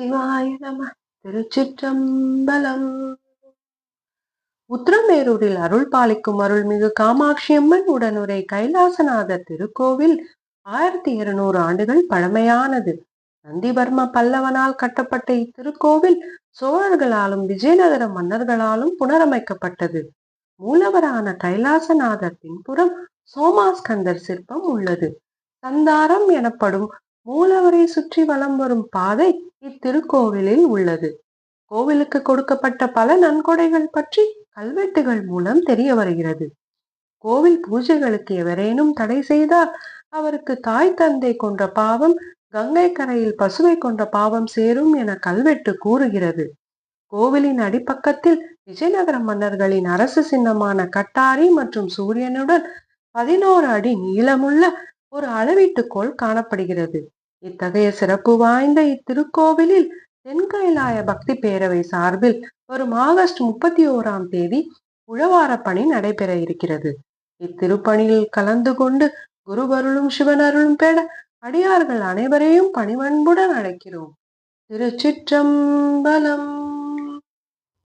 சிவாய நம திருச்சிற்றம்பலம். உத்திரமேரூரில் அருள் பாலிக்கும் அருள்மிகு காமாட்சி அம்மன் உடனுரை கைலாசநாதர் திருக்கோவில் ஆயிரத்தி இருநூறு ஆண்டுகள் பழமையானது. நந்திவர்ம பல்லவனால் கட்டப்பட்ட இத்திருக்கோவில் சோழர்களாலும் விஜயநகர மன்னர்களாலும் புனரமைக்கப்பட்டது. மூலவரான கைலாசநாதர் பின்புறம் சோமாஸ்கந்தர் சிற்பம் உள்ளது. சந்தாரம் எனப்படும் மூலவரை சுற்றி வலம் வரும் பாதை இத்திருக்கோவிலில் உள்ளது. கோவிலுக்கு கொடுக்கப்பட்ட பல நன்கொடைகள் பற்றி கல்வெட்டுகள் மூலம் தெரிய வருகிறது. கோவில் பூஜைகளுக்கு எவரேனும் தடை செய்தால் அவருக்கு தாய் தந்தை கொன்ற பாவம் கங்கை கரையில் பசுவை கொன்ற பாவம் சேரும் என கல்வெட்டு கூறுகிறது. கோவிலின் அடிப்பக்கத்தில் விஜயநகர மன்னர்களின் அரசு சின்னமான கட்டாரி மற்றும் சூரியனுடன் பதினோரு அடி நீளமுள்ள ஒரு அளவீட்டுக்கோள் காணப்படுகிறது. இத்தகைய சிறப்பு வாய்ந்த இத்திருக்கோவிலில் தென்கைலாய பக்தி பேரவை சார்பில் வரும் ஆகஸ்ட் முப்பத்தி ஓராம் தேதி உழவார பணி நடைபெற இருக்கிறது. இத்திருப்பணியில் கலந்து கொண்டு குருவருளும் சிவனருளும் பெற அடியார்கள் அனைவரையும் பணிவன்புடன் அழைக்கிறோம். திருச்சிற்றம்பலம்